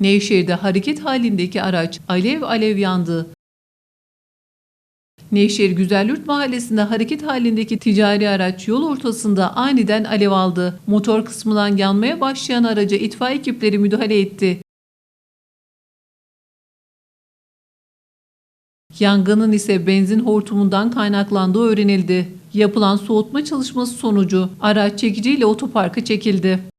Nevşehir'de hareket halindeki araç alev alev yandı. Nevşehir Güzelyurt Mahallesi'nde hareket halindeki ticari araç yol ortasında aniden alev aldı. Motor kısmından yanmaya başlayan araca itfaiye ekipleri müdahale etti. Yangının ise benzin hortumundan kaynaklandığı öğrenildi. Yapılan soğutma çalışması sonucu araç çekiciyle otoparka çekildi.